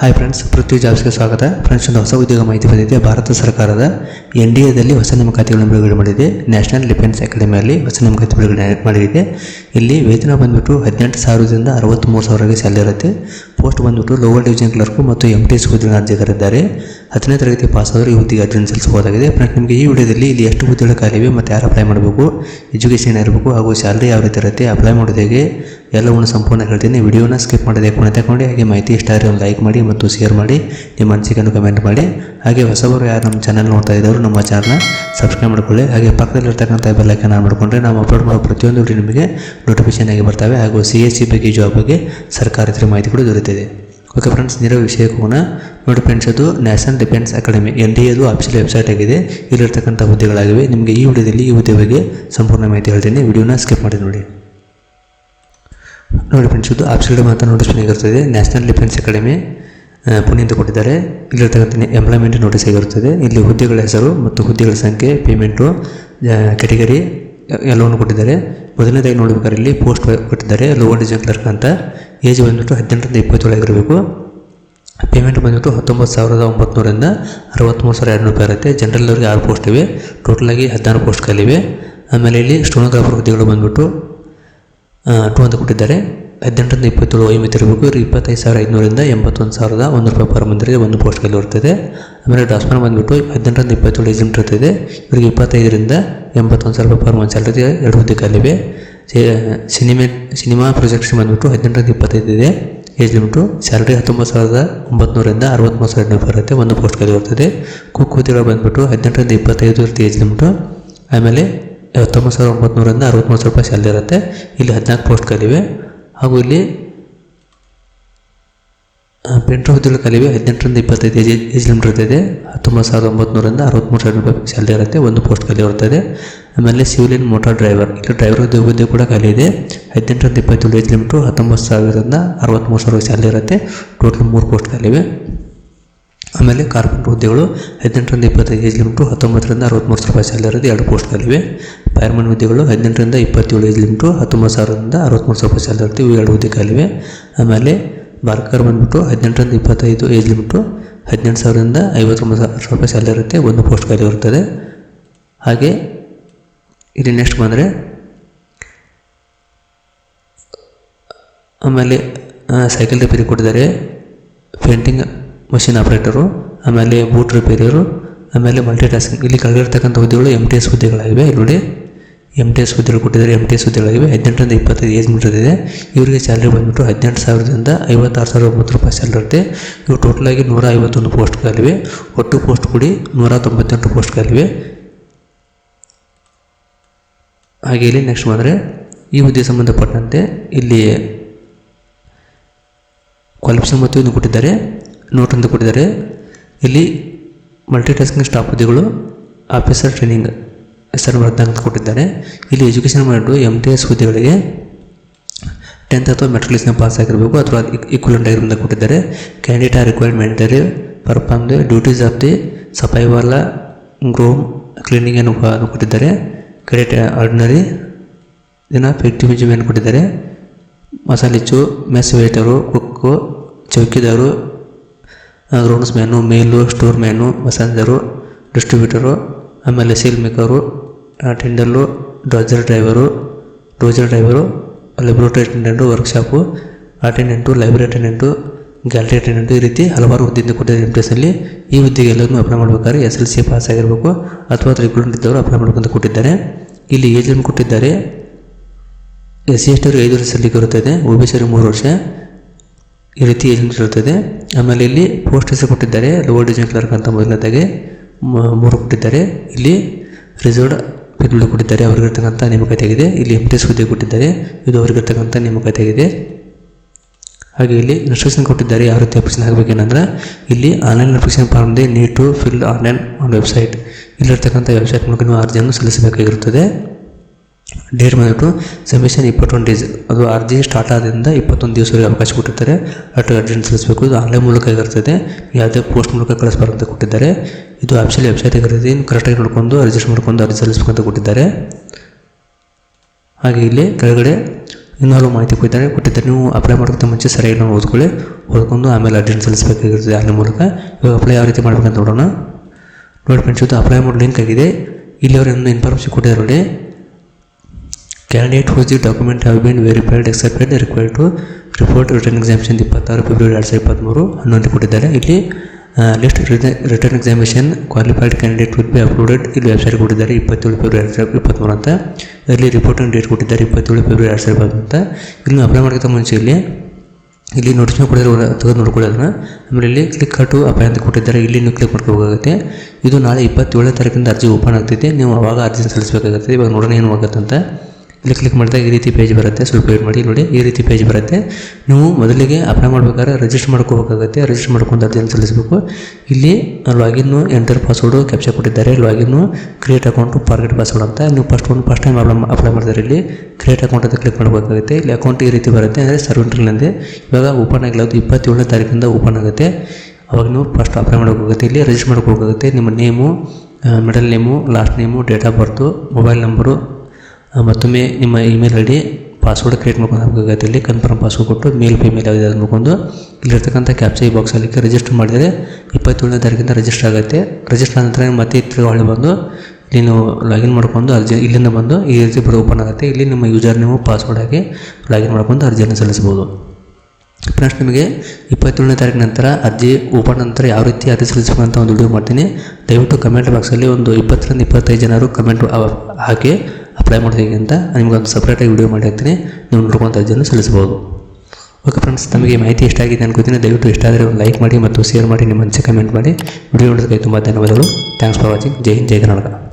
Hi friends ಪೃಥ್ವಿ ಜಾಬ್ಸ್ಗೆ ಸ್ವಾಗತ. Friends ಒಂದು ಹೊಸ ಉದ್ಯೋಗ ಮಾಹಿತಿ ಬಂದಿದೆ. ಭಾರತ ಸರ್ಕಾರದ ಎನ್ ಡಿ ಎದಲ್ಲಿ ಹೊಸ ನೇಮಕಾತಿಗಳನ್ನು ಬಿಡುಗಡೆ ಮಾಡಿದೆ. ನ್ಯಾಷನಲ್ ಡಿಫೆನ್ಸ್ ಅಕಾಡೆಮಿಯಲ್ಲಿ ಹೊಸ ನೇಮಕಾತಿ ಬಿಡುಗಡೆ ಮಾಡಿದೆ. ಇಲ್ಲಿ ವೇತನ ಬಂದ್ಬಿಟ್ಟು ಹದಿನೆಂಟು ಸಾವಿರದಿಂದ ಅರವತ್ತ್ಮೂರು ಸಾವಿರಗೆ ಸ್ಯಾಲರಿ ಇರುತ್ತೆ. ಪೋಸ್ಟ್ ಬಂದ್ಬಿಟ್ಟು ಲೋವರ್ ಡಿವಿಷನ್ ಕ್ಲರ್ಕು ಮತ್ತು ಎಂ ಟಿ ಹುದ್ದೆಗಳ ಅರ್ಜಿಗಾರಿದ್ದಾರೆ ಹತ್ತನೇ ತರಗತಿ ಪಾಸ್ ಆದರೂ ಈ ಹುದ್ದೆಗೆ ಅರ್ಜಿ ಸಲ್ಲಿಸಬಹುದಾಗಿದೆ ಫ್ರೆಂಡ್ ನಿಮಗೆ ಈ ವಿಡಿಯೋದಲ್ಲಿ ಇಲ್ಲಿ ಎಷ್ಟು ಹುದ್ದೆಗಳ ಕಾಲಿವೆ ಮತ್ತು ಯಾರು ಅಪ್ಲೈ ಮಾಡಬೇಕು ಎಜುಕೇಷನ್ ಇರಬೇಕು ಹಾಗೂ ಸ್ಯಾಲರಿ ಯಾವ ರೀತಿ ಇರುತ್ತೆ ಅಪ್ಲೈ ಮಾಡೋದು ಎಲ್ಲವನ್ನು ಸಂಪೂರ್ಣ ಹೇಳ್ತೀನಿ. ವಿಡಿಯೋನ ಸ್ಕಿಪ್ ಮಾಡದೆ ಕೊನೆ ತಗೊಂಡು ಹಾಗೆ ಮಾಹಿತಿ ಇಷ್ಟ ಆದರೆ ಒಂದು ಲೈಕ್ ಮಾಡಿ ಮತ್ತು ಶೇರ್ ಮಾಡಿ, ನಿಮ್ಮ ಅನಿಸಿಕೆಯನ್ನು ಕಮೆಂಟ್ ಮಾಡಿ. ಹಾಗೆ ಹೊಸಬರು ಯಾರು ನಮ್ಮ ಚಾನಲ್ ನೋಡ್ತಾ ಇದ್ದವರು ನಮ್ಮ ಚಾನಲ್ನ ಸಬ್ಸ್ಕ್ರೈಬ್ ಮಾಡಿಕೊಳ್ಳಿ. ಹಾಗೆ ಪಕ್ಕದಲ್ಲಿರ್ತಕ್ಕಂಥ ಬೆಲ್ಲೈಕನ್ ಆನ್ ಮಾಡಿಕೊಂಡ್ರೆ ನಾವು ಅಪ್ಲೋಡ್ ಮಾಡೋ ಪ್ರತಿಯೊಂದು ವಿಡಿಯೋ ನಿಮಗೆ ನೋಟಿಫಿಕೇಶನ್ ಆಗಿ ಬರ್ತವೆ ಹಾಗೂ ಸಿ ಎಸ್ ಸಿ ಬಗ್ಗೆ ಜಾಬ್ ಬಗ್ಗೆ ಸರ್ಕಾರದ ಮಾಹಿತಿ ಕೂಡ ದೊರೆತಿದೆ. ಓಕೆ ಫ್ರೆಂಡ್ಸ್ ನೇರ ವಿಷಯಕ್ಕೆ ಹೋಗೋಣ ನೋಡಿ ಫ್ರೆಂಡ್ಸ್ ಅದು National Defence Academy N D ಎದು ಆಫೀಷಿಯಲ್ ವೆಬ್ಸೈಟ್ ಆಗಿದೆ. ಇಲ್ಲಿರ್ತಕ್ಕಂಥ ಹುದ್ದೆಗಳಾಗಿವೆ. ನಿಮಗೆ ಈ ವಿಡಿಯೋದಲ್ಲಿ ಈ ಹುದ್ದೆ ಬಗ್ಗೆ ಸಂಪೂರ್ಣ ಮಾಹಿತಿ ಹೇಳ್ತೀನಿ. ವಿಡಿಯೋನ ಸ್ಕಿಪ್ ಮಾಡಿ ನೋಡಿ. ನೋಡಿ ಫ್ರೆಂಡ್ಸ್ ಇದು ಆಫೀಷಿಯಲ್ ಮಾತ್ರ ನೋಟಿಸ್ ಆಗಿರ್ತದೆ ನ್ಯಾಷನಲ್ ಡಿಫೆನ್ಸ್ ಅಕಾಡೆಮಿ ಪುಣೆಯಿಂದ ಕೊಟ್ಟಿದ್ದಾರೆ. ಇಲ್ಲಿರ್ತಕ್ಕಂಥ ಎಂಪ್ಲಾಯ್ಮೆಂಟ್ ನೋಟಿಸ್ ಆಗಿರುತ್ತದೆ ಇಲ್ಲಿ ಹುದ್ದೆಗಳ ಹೆಸರು ಮತ್ತು ಹುದ್ದೆಗಳ ಸಂಖ್ಯೆ ಪೇಮೆಂಟು ಕ್ಯಾಟಗರಿ ಎಲ್ಲವನ್ನು ಕೊಟ್ಟಿದ್ದಾರೆ. ಮೊದಲನೇದಾಗಿ ನೋಡ್ಬೇಕಾದ್ರೆ ಇಲ್ಲಿ ಪೋಸ್ಟ್ ಕೊಟ್ಟಿದ್ದಾರೆ. ಲೋವರ್ ಡಿವಿಷನ್ ಕ್ಲರ್ಕ್ ಅಂತ. ಏಜ್ ಬಂದ್ಬಿಟ್ಟು ಹದಿನೆಂಟರಿಂದ ಇಪ್ಪತ್ತೇಳು ಆಗಿರಬೇಕು. ಪೇಮೆಂಟ್ ಬಂದ್ಬಿಟ್ಟು ಹತ್ತೊಂಬತ್ತು ಸಾವಿರದ ಒಂಬತ್ತುನೂರಿಂದ ಅರವತ್ತ್ಮೂರು ಸಾವಿರ ಎರಡು ರೂಪಾಯಿ ಇರುತ್ತೆ. ಜನರಲ್ ಅವ್ರಿಗೆ ಆರು ಪೋಸ್ಟ್ ಇವೆ. ಟೋಟಲಾಗಿ ಹದಿನಾರು ಪೋಸ್ಟ್ ಖಾಲಿವೆ ಆಮೇಲೆ ಇಲ್ಲಿ ಸ್ಟೋನೋಗ್ರಾಫರ್ ಹುದ್ದೆಗಳು ಬಂದ್ಬಿಟ್ಟು ಟು ಅಂತ ಕೊಟ್ಟಿದ್ದಾರೆ. ಹದಿನೆಂಟರಿಂದ ಇಪ್ಪತ್ತೇಳು ವಯೋಮಿತಿ ಇರಬೇಕು ಇವರು ಇಪ್ಪತ್ತೈದು ಸಾವಿರ ಐದುನೂರಿಂದ ಎಂಬತ್ತೊಂದು ಸಾವಿರದ ಒಂದು ರೂಪಾಯಿ ಪರ್ ಮಂದಿಗೆ ಒಂದು ಪೋಸ್ಟ್ ಖಾಲಿ ಇರ್ತದೆ ಆಮೇಲೆ ಡಾಸ್ಮನ್ ಬಂದ್ಬಿಟ್ಟು ಹದಿನೆಂಟರಿಂದ ಇಪ್ಪತ್ತೇಳು ಏಜ್ ಲಿಮಿಟ್ ಇರ್ತದೆ ಇವರಿಗೆ ಇಪ್ಪತ್ತೈದರಿಂದ ಎಂಬತ್ತೊಂದು ಸಾವಿರ ರೂಪಾಯಿ ಪರ್ ಮಂತ್ ಸ್ಯಾಲ್ರಿ ಎರಡು ಹುದ್ದೆ ಕಾಲಿವೆ ಸಿನಿಮೆ, ಸಿನಿಮಾ ಪ್ರೊಜೆಕ್ಷನ್ ಬಂದ್ಬಿಟ್ಟು ಹದಿನೆಂಟರಿಂದ ಇಪ್ಪತ್ತೈದು ಇದೆ. ಏಜ್ ಲಿಮಿಟು ಸ್ಯಾಲ್ರಿ ಹತ್ತೊಂಬತ್ತು ಸಾವಿರದ ಒಂಬತ್ನೂರಿಂದ ಅರವತ್ತ್ಮೂರು ಸಾವಿರ ರೂಪಾಯಿ ಇರುತ್ತೆ ಒಂದು ಪೋಸ್ಟ್ ಖಾಲಿ ಬರ್ತದೆ ಕುಕ್ ಬಂದ್ಬಿಟ್ಟು ಹದಿನೆಂಟರಿಂದ ಇಪ್ಪತ್ತೈದು ಇರುತ್ತೆ ಏಜ್ ಲಿಮಿಟು ಆಮೇಲೆ ಹತ್ತೊಂಬತ್ತು ಸಾವಿರದ ಒಂಬತ್ನೂರಿಂದ ಅರವತ್ತ್ಮೂರು ಸಾವಿರ ರೂಪಾಯಿ ಸ್ಯಾಲ್ರಿ ಇರುತ್ತೆ. ಇಲ್ಲಿ ಹದಿನಾಲ್ಕು ಪೋಸ್ಟ್ ಖಾಲಿವೆ ಹಾಗೂ ಇಲ್ಲಿ ಪೆಂಟ್ರೋ ಹುದ್ದೆಗಳು ಕಲಿವೆ ಹದಿನೆಂಟರಿಂದ ಇಪ್ಪತ್ತೈದು ಏಜ್ ಏಜ್ ಲಿಮಿಟ್ ಇರ್ತದೆ ಹತ್ತೊಂಬತ್ತು ಸಾವಿರದ ಒಂಬತ್ತುನೂರಿಂದ ಅರವತ್ತ್ಮೂರು ಸಾವಿರ ರೂಪಾಯಿ ಸ್ಯಾಲರಿ ಇರುತ್ತೆ. ಒಂದು ಪೋಸ್ಟ್ ಖಾಲಿ ಇರ್ತದೆ ಆಮೇಲೆ ಸಿವಿಲಿಯನ್ ಮೋಟಾರ್ ಡ್ರೈವರ್. ಇಲ್ಲಿ ಡ್ರೈವರ್ ಹುದ್ದೆ ಕೂಡ ಖಾಲಿ ಇದೆ ಹದಿನೆಂಟರಿಂದ ಇಪ್ಪತ್ತೇಳು ಏಜ್ ಲಿಮಿಟು ಹತ್ತೊಂಬತ್ತು ಸಾವಿರದಿಂದ ಅರವತ್ತ್ಮೂರು ಸಾವಿರ ಸ್ಯಾಲರಿ ಇರುತ್ತೆ. ಟೋಟಲ್ ಮೂರು ಪೋಸ್ಟ್ ಖಾಲಿವೆ ಆಮೇಲೆ ಕಾರ್ಪೆಂಟರ್ ಹುದ್ದೆಗಳು ಹದಿನೆಂಟರಿಂದ ಇಪ್ಪತ್ತೈದು ಏಜ್ ಲಿಮಿಟು ಹತ್ತೊಂಬತ್ತರಿಂದ ಅರವತ್ತ್ಮೂರು ಸಾವಿರ ರೂಪಾಯಿ ಇರುತ್ತೆ ಎರಡು ಪೋಸ್ಟ್ಗಳಿವೆ ಫೈರ್ಮನ್ ಹುದ್ದೆಗಳು ಹದಿನೆಂಟರಿಂದ ಇಪ್ಪತ್ತೇಳು ಏಜ್ ಲಿಮಿಟು ಹತ್ತೊಂಬತ್ತು ಸಾವಿರದಿಂದ ಅರವತ್ತ್ಮೂರು ಸಾವಿರ ರೂಪಾಯಿ ಇರುತ್ತೆ ಇವು ಎರಡು ಹುದ್ದೆಗಳಿವೆ ಆಮೇಲೆ ಬಾರ್ಕರ್ ಬಂದ್ಬಿಟ್ಟು ಹದಿನೆಂಟರಿಂದ ಇಪ್ಪತ್ತೈದು ಏಜ್ ಲಿಮಿಟು ಹದಿನೆಂಟು ಸಾವಿರದಿಂದ ಐವತ್ತೊಂಬತ್ತು ಸಾವಿರ ರೂಪಾಯಿ ಸ್ಯಾಲರಿ ಇರುತ್ತೆ, ಒಂದು ಪೋಸ್ಟ್ ಖಾಲಿ ಇರುತ್ತದೆ ಹಾಗೆ ಇಲ್ಲಿ ನೆಕ್ಸ್ಟ್ ಬಂದರೆ ಆಮೇಲೆ ಸೈಕಲ್ ರಿಪೇರಿ ಕೊಟ್ಟಿದ್ದಾರೆ. ಪೇಂಟಿಂಗ್ ಮಷಿನ್ ಆಪ್ರೇಟರು ಆಮೇಲೆ ಬೂಟ್ ರಿಪೇರಿಯರು ಆಮೇಲೆ ಮಲ್ಟಿ ಟಾಸ್ಕಿಂಗ್ ಇಲ್ಲಿ ಕಳೆದಿರ್ತಕ್ಕಂಥ ಹುದ್ದೆಗಳು ಎಂ ಟಿ ಎಸ್ ಹುದ್ದೆಗಳಾಗಿವೆ. ಇಲ್ಲಿ ನೋಡಿ ಎಂ ಟಿ ಎಸ್ ಹುದ್ದೆಗಳು ಕೊಟ್ಟಿದ್ದಾರೆ. ಎಂ ಟಿ ಎಸ್ ಹುದ್ದೆಗಳಾಗಿವೆ. ಹದಿನೆಂಟರಿಂದ ಇಪ್ಪತ್ತೈದು ಏಜ್ ಮೀಟರ್ ಇದೆ ಇವರಿಗೆ ಸ್ಯಾಲ್ರಿ ಬಂದುಬಿಟ್ಟು ಹದಿನೆಂಟು ಸಾವಿರದಿಂದ ಐವತ್ತಾರು ಸಾವಿರದ ಒಂಬತ್ತು ರೂಪಾಯಿ ಸ್ಯಾಲ್ರಿ ಇರುತ್ತೆ. ಇವು ಟೋಟಲಾಗಿ ನೂರ ಐವತ್ತೊಂದು ಪೋಸ್ಟ್ಗಳಿವೆ ಒಟ್ಟು ಪೋಸ್ಟ್ ಕೂಡಿ ನೂರ ತೊಂಬತ್ತೆಂಟು ಪೋಸ್ಟ್ಗಳಿವೆ ಹಾಗೆ ಇಲ್ಲಿ ನೆಕ್ಸ್ಟ್ ಬಂದರೆ ಈ ಹುದ್ದೆ ಸಂಬಂಧಪಟ್ಟಂತೆ ಇಲ್ಲಿ ಕ್ವಾಲಿಫಿಕೇಷನ್ ಮತ್ತು ಇನ್ನು ಕೊಟ್ಟಿದ್ದಾರೆ. ನೋಟ್ ಅಂತ ಕೊಟ್ಟಿದ್ದಾರೆ. ಇಲ್ಲಿ ಮಲ್ಟಿ ಟಾಸ್ಕಿಂಗ್ ಸ್ಟಾಫ್ ಹುದ್ದೆಗಳು ಆಫೀಸರ್ ಟ್ರೈನಿಂಗ್ ಹೆಸರು ಅಂತ ಕೊಟ್ಟಿದ್ದಾರೆ. ಇಲ್ಲಿ ಎಜುಕೇಷನ್ ಮಾಡಿದ್ರು ಎಂ ಟಿ ಎಸ್ ಹುದ್ದೆಗಳಿಗೆ ಟೆಂತ್ ಅಥವಾ ಮೆಟ್ರಿಕ್ಸ್ನ ಪಾಸ್ ಆಗಿರಬೇಕು, ಅಥವಾ ಈಕ್ವಲೆಂಟ್ ಆಗಿರೋದನ್ನ ಕೊಟ್ಟಿದ್ದಾರೆ. Candidate are required mandatory perform the duties of the safaiwala groom cleaning ಏನು ಕೊಟ್ಟಿದ್ದಾರೆ. ಕ್ರೆಡಿಟ್ ಆರ್ಡಿನರಿ ದಿನ ಜಿಮ್ ಏನು ಕೊಟ್ಟಿದ್ದಾರೆ. Masalchi mess waiter cook chowkidar groundsman ಮೇಲು ಸ್ಟೋರ್ ಮ್ಯಾನು ಮೆಸೆಂಜರು ಡಿಸ್ಟ್ರಿಬ್ಯೂಟರು ಆಮೇಲೆ sail maker ಟೆಂಡಲ್ಲು dozer driver dozer driver laboratory attendant workshop attendant library attendant gallery attendant ಈ ರೀತಿ ಹಲವಾರು ಹುದ್ದೆಯಿಂದ ಕೊಟ್ಟಿದ್ದಾರೆ ಎಂ ಅಲ್ಲಿ ಈ ಹುದ್ದೆಗೆ ಎಲ್ಲರೂ ಅಪ್ಲೈ ಮಾಡಬೇಕಾದ್ರೆ ಎಸ್ ಎಲ್ ಸಿ ಪಾಸ್ ಆಗಿರಬೇಕು ಅಥವಾ ರೆಗ್ಯುಲರ್ ಇದ್ದವರು ಅಪ್ಲೈ ಮಾಡಬೇಕಂತ ಕೊಟ್ಟಿದ್ದಾರೆ. ಇಲ್ಲಿ ಏಜ್ ಕೊಟ್ಟಿದ್ದಾರೆ. ಎಸ್ ಸಿ ಎಸ್ ಟಿ ಐದು ವರ್ಷ ಸಲ್ಲಿಕೆ ಇರುತ್ತದೆ ಒ ಬಿ ಮೂರು ವರ್ಷ. ಈ ರೀತಿ ಇರುತ್ತದೆ ಆಮೇಲೆ ಇಲ್ಲಿ ಪೋಸ್ಟ್ ಕೊಟ್ಟಿದ್ದಾರೆ ಲೋವರ್ ಡಿವಿಷನ್ ಕ್ಲರ್ಕ್ ಅಂತ ಮೊದಲನೇದಾಗೆ ಮೂರು ಕೊಟ್ಟಿದ್ದಾರೆ. ಇಲ್ಲಿ ರಿಸರ್ವ್ಡ್ ಪೀಪಲ್ ಕೊಟ್ಟಿದ್ದಾರೆ. ಅವ್ರಿಗಿರ್ತಕ್ಕಂಥ ನೇಮಕಾತಿ ಆಗಿದೆ ಇಲ್ಲಿ ಎಂ ಟಿ ಎಸ್ ಹುದ್ದೆ ಕೊಟ್ಟಿದ್ದಾರೆ. ಇದು ಅವ್ರಿಗಿರ್ತಕ್ಕಂಥ ನೇಮಕಾತಿ ಆಗಿದೆ ಹಾಗೆ ಇಲ್ಲಿ ಇನ್ಸ್ಟ್ರಕ್ಷನ್ ಕೊಟ್ಟಿದ್ದಾರೆ. ಯಾವ ರೀತಿ ಅಪ್ಲಿಕೇಶನ್ ಆಗಬೇಕೇನಂದ್ರೆ ಇಲ್ಲಿ ಆನ್ಲೈನ್ ಅಪ್ಲಿಕೇಶನ್ ಫಾರ್ಮ್ ಇದೆ need to fill online on website ಇಲ್ಲಿರ್ತಕ್ಕಂಥ ವೆಬ್ಸೈಟ್ ಮೂಲಕ ನೀವು ಅರ್ಜಿಯನ್ನು ಸಲ್ಲಿಸಬೇಕಾಗಿರುತ್ತದೆ. ಡೇಟ್ ಬಂದ್ಬಿಟ್ಟು ಸಬ್ಮಿಷನ್ ಇಪ್ಪತ್ತೊಂದು ಡೇಸ್ ಅದು ಅರ್ಜಿ ಸ್ಟಾರ್ಟ್ ಆದ್ರಿಂದ ಇಪ್ಪತ್ತೊಂದು ದಿವಸವರೆಗೆ ಅವಕಾಶ ಕೊಟ್ಟಿರ್ತಾರೆ ಅಟ್ ಅರ್ಜೆಂಟ್ ಸಲ್ಲಿಸಬೇಕು ಇದು ಆನ್ಲೈನ್ ಮೂಲಕ ಇರ್ತದೆ ಯಾವುದೇ ಪೋಸ್ಟ್ ಮೂಲಕ ಕಳಿಸ್ಬಾರ್ದು ಅಂತ ಕೊಟ್ಟಿದ್ದಾರೆ. ಇದು ಆಫೀಷಿಯಲ್ ವೆಬ್ಸೈಟ್ ಇರ್ತದೆ ಕರೆಕ್ಟಾಗಿ ನೋಡ್ಕೊಂಡು ರಿಜಿಸ್ಟರ್ ಮಾಡ್ಕೊಂಡು ಅರ್ಜಿ ಸಲ್ಲಿಸಬೇಕು ಅಂತ ಕೊಟ್ಟಿದ್ದಾರೆ. ಹಾಗೆ ಇಲ್ಲಿ ಕೆಳಗಡೆ ಇನ್ನೂ ಮಾಹಿತಿ ಕೊಟ್ಟಿದ್ದಾರೆ. ಕೊಟ್ಟಿದ್ದಾರೆ ನೀವು ಅಪ್ಲೈ ಮಾಡೋಕ್ಕಿಂತ ಮುಂಚೆ ಸರಿಯಾಗಿ ನಾವು ಓದ್ಕೊಳ್ಳಿ. ಓದ್ಕೊಂಡು ಆಮೇಲೆ ಅರ್ಜೆಂಟ್ ಸಲ್ಲಿಸಬೇಕಾಗಿರ್ತದೆ ಆನ್ಲೈನ್ ಮೂಲಕ. ಇವಾಗ ಅಪ್ಲೈ ಯಾವ ರೀತಿ ಮಾಡಬೇಕಂತ ನೋಡೋಣ. ನೋಡಿ ಫ್ರೆಂಡ್ಸ್ ಇದು ಅಪ್ಲೈ ಮಾಡೋ ಲಿಂಕ್ ಆಗಿದೆ. ಇಲ್ಲಿ ಅವರು ಒಂದು ಇನ್ಫಾರ್ಮೇಷನ್ ಕೊಟ್ಟಿದ್ದಾರೆ ನೋಡಿ. Whose document document have been verified accepted required to report written examination ಇಪ್ಪತ್ತಾರು ಫೆಬ್ರವರಿ ಎರಡು ಸಾವಿರದ ಇಪ್ಪತ್ತ್ಮೂರು ಹನ್ನೊಂದು ಕೊಟ್ಟಿದ್ದಾರೆ. ಇಲ್ಲಿ list written examination qualified candidate will be uploaded ಇಲ್ಲಿ ವೆಬ್ಸೈಟ್ ಕೊಟ್ಟಿದ್ದಾರೆ ಇಪ್ಪತ್ತೇಳು ಫೆಬ್ರವರಿ ಎರಡು ಸಾವಿರದ ಇಪ್ಪತ್ತ್ಮೂರು ಅಂತ. ಇಲ್ಲಿ ರಿಪೋರ್ಟಿಂಗ್ ಡೇಟ್ ಕೊಟ್ಟಿದ್ದಾರೆ ಇಪ್ಪತ್ತೇಳು ಫೆಬ್ರವರಿ ಎರಡು ಸಾವಿರದ ಇಪ್ಪತ್ತು ಅಂತ. ಇಲ್ಲಿ ಅಪ್ಲೈ ಮಾಡೋಕ್ಕಿಂತ ಮುಂಚೆ ಇಲ್ಲಿ ಇಲ್ಲಿ ನೋಟಿಫಿಕೇಶನ್ ಕೊಡಿದ್ರೆ ತೆಗೆದು ನೋಡ್ಕೊಳ್ಳಿ ಆಮೇಲೆ ಇಲ್ಲಿ ಕ್ಲಿಕ್ ಕಟ್ಟು ಅಪಾಯ ಅಂತ ಕೊಟ್ಟಿದ್ದಾರೆ. ಇಲ್ಲಿ ನೀವು ಕ್ಲಿಕ್ ಮಾಡ್ಕೋಬೇಕಾಗುತ್ತೆ ಇದು ನಾಳೆ ಇಪ್ಪತ್ತೇಳನೇ ತಾರೀಕಿಂದ ಅರ್ಜಿ ಓಪನ್ ಆಗ್ತೈತೆ. ನೀವು ಅವಾಗ ಅರ್ಜಿ ಸಲ್ಲಿಸಬೇಕಾಗುತ್ತೆ. ಇವಾಗ ನೋಡೋಣ ಏನು ಆಗುತ್ತೆ ಅಂತ. ಇಲ್ಲಿ ಕ್ಲಿಕ್ ಮಾಡಿದಾಗ ಈ ರೀತಿ ಪೇಜ್ ಬರುತ್ತೆ. ಸ್ವಲ್ಪ ವೇಟ್ ಮಾಡಿ, ನೋಡಿ, ಈ ರೀತಿ ಪೇಜ್ ಬರುತ್ತೆ. ನೀವು ಮೊದಲಿಗೆ ಅಪ್ಲೈ ಮಾಡ್ಬೇಕಾದ್ರೆ ರಿಜಿಸ್ಟರ್ ಮಾಡ್ಕೋಬೇಕಾಗುತ್ತೆ. ರಿಜಿಸ್ಟರ್ ಮಾಡ್ಕೊಂಡು ಅರ್ಜಿಯನ್ನು ಸಲ್ಲಿಸಬೇಕು ಇಲ್ಲಿ ಲಾಗಿನ್ನು ಎಂಟರ್ ಪಾಸ್ವರ್ಡು ಕ್ಯಾಪ್ಚರ್ ಕೊಟ್ಟಿದ್ದಾರೆ. Login create account forget password ಅಂತ. ನೀವು ಫಸ್ಟ್ ಒಂದು ಫಸ್ಟ್ ಟೈಮ್ ಅಪ್ಲೈ ಅಪ್ಲೈ ಮಾಡಿದ್ರೆ ಇಲ್ಲಿ. ಕ್ರಿಯೇಟ್ ಅಕೌಂಟ್ ಅಂತ ಕ್ಲಿಕ್ ಮಾಡಬೇಕಾಗುತ್ತೆ. ಇಲ್ಲಿ ಅಕೌಂಟ್ ಈ ರೀತಿ ಬರುತ್ತೆ ಅಂದರೆ ಸರ್ವೆಂಟ್ರಿನಂದೆ ಇವಾಗ ಓಪನ್ ಆಗಿಲ್ಲ. ಅದು ಇಪ್ಪತ್ತೇಳನೇ ತಾರೀಕಿಂದ ಓಪನ್ ಆಗುತ್ತೆ. ಅವಾಗ ನೀವು ಫಸ್ಟ್ ಅಪ್ಲೈ ಮಾಡೋಕ್ಕಾಗುತ್ತೆ ಇಲ್ಲಿ ರಿಜಿಸ್ಟರ್ ಮಾಡ್ಕೋಬೇಕಾಗುತ್ತೆ. ನಿಮ್ಮ name middle name last name date of birth mobile number ಮತ್ತೊಮ್ಮೆ ನಿಮ್ಮ email I D password create ಮಾಡ್ಕೊಂಡು ಇಲ್ಲಿ ಕನ್ಫರ್ಮ್ ಪಾಸ್ವರ್ಡ್ ಕೊಟ್ಟು ಮೇಲ್ ಫಿಮೇಲ್ ಆಗಿದೆ ನೋಡ್ಕೊಂಡು ಇಲ್ಲಿರ್ತಕ್ಕಂಥ ಕ್ಯಾಪ್ಚಾ ಈ ಬಾಕ್ಸಲ್ಲಿ ರಿಜಿಸ್ಟರ್ ಮಾಡಿದರೆ ಇಪ್ಪತ್ತೇಳನೇ ತಾರೀಕಿಂದ ರಿಜಿಸ್ಟರ್ ಆಗುತ್ತೆ. ರಿಜಿಸ್ಟರ್ ನಂತರ ಮತ್ತೆ ತಿರ್ಗಿ ಹೊಳ್ಳಿ ಬಂದು ನೀನು ಲಾಗಿನ್ ಮಾಡ್ಕೊಂಡು ಅರ್ಜಿ, ಇಲ್ಲಿಂದ ಬಂದು ಈ ರೀತಿ ಬರೋ ಓಪನ್ ಆಗುತ್ತೆ. ಇಲ್ಲಿ ನಿಮ್ಮ ಯೂಸರ್ ನೀವು ಪಾಸ್ವರ್ಡ್ ಹಾಕಿ ಲಾಗಿನ್ ಮಾಡ್ಕೊಂಡು ಅರ್ಜಿಯನ್ನು ಸಲ್ಲಿಸ್ಬೋದು ಫ್ರೆಂಡ್ಸ್ ನಿಮಗೆ ಇಪ್ಪತ್ತೇಳನೇ ತಾರೀಕು ನಂತರ ಅರ್ಜಿ ಓಪನ್ ನಂತರ ಯಾವ ರೀತಿ ಅರ್ಜಿ ಸಲ್ಲಿಸಬೇಕು ಅಂತ ಒಂದು ವಿಡಿಯೋ ಮಾಡ್ತೀನಿ. ದಯವಿಟ್ಟು ಕಮೆಂಟ್ ಬಾಕ್ಸಲ್ಲಿ ಒಂದು ಇಪ್ಪತ್ತರಿಂದ ಇಪ್ಪತ್ತೈದು ಜನರು ಕಮೆಂಟ್ ಹಾಕಿ ಅಪ್ಲೈ ಮಾಡೋದು ಹೇಗೆ ಅಂತ ನಿಮಗೊಂದು ಸಪ್ರೇಟಾಗಿ ವಿಡಿಯೋ ಮಾಡಿ ಹಾಕ್ತೀನಿ. ನೀವು ನೋಡ್ಕೊಂಡು ಅರ್ಜಿಯನ್ನು ಸಲ್ಲಿಸ್ಬೋದು ಓಕೆ ಫ್ರೆಂಡ್ಸ್ ನಮಗೆ ಮಾಹಿತಿ ಇಷ್ಟ ಆಗಿದೆ ಅನ್ಕೋತೀನಿ. ದಯವಿಟ್ಟು ಇಷ್ಟ ಆದರೆ ಒಂದು ಲೈಕ್ ಮಾಡಿ ಮತ್ತು ಶೇರ್ ಮಾಡಿ, ನಿಮ್ಮ ಮನಸ್ಸಿಗೆ ಕಮೆಂಟ್ ಮಾಡಿ. ವಿಡಿಯೋ ನೋಡೋದಕ್ಕೆ ತುಂಬ ಧನ್ಯವಾದಗಳು. Thanks for watching Jai Hind, Jai Karnataka.